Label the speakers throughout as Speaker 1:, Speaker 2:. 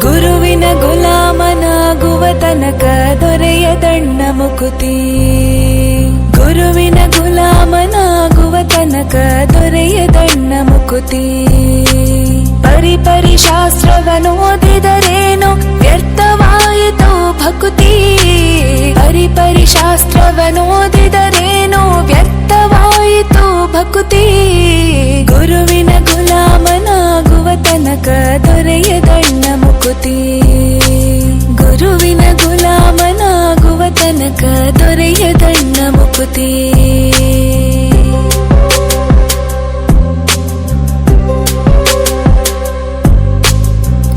Speaker 1: ಗುರುವಿನ ಗುಲಾಮನಾಗುವ ತನಕ ದೊರೆಯದಣ್ಣ ಮುಕುತಿ. ಗುರುವಿನ ಗುಲಾಮನಾಗುವ ತನಕ ದೊರೆಯದಣ್ಣ ಮುಕುತಿ. ಪರಿಪರಿ ಪರಿ ಶಾಸ್ತ್ರವನ್ನು ಓದಿದರೇನು? ವ್ಯರ್ಥವಾಯಿತು ಭಕುತಿ. ಪರಿ ಪರಿ ಶಾಸ್ತ್ರವನ್ನು ಓದಿದರೇನು? ವ್ಯರ್ಥವಾಯಿತು ಭಕುತಿ. ಗುರುವಿನ ದೊರೆಯದಣ್ಣ ಮುಕುತಿ. ಗುರುವಿನ ಗುಲಾಮನಾಗುವ ತನಕ ದೊರೆಯದಣ್ಣ ಮುಕುತಿ.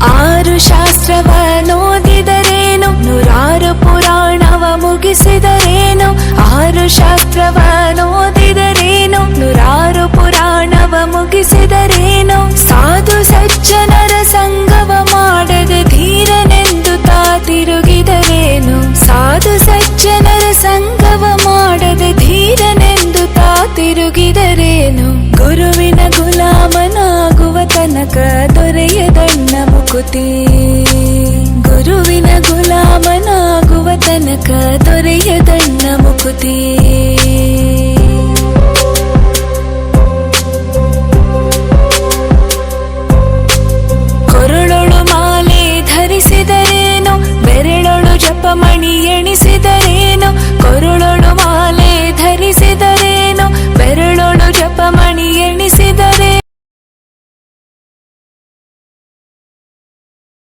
Speaker 1: ಆರು ಶಾಸ್ತ್ರವ ನೋದಿದರೇನು ನೂರಾರು ಪುರಾಣವ ಮುಗಿಸಿದರೇನು? ಆರು ಶಾಸ್ತ್ರವನೋದಿದರೇನು ದೊರೆಯದಣ್ಣ ಮುಕುತಿ ಗುರುವಿನ ಗುಲಾಮನಾಗುವ ತನಕ ದೊರೆಯದಣ್ಣ ಮುಕುತಿ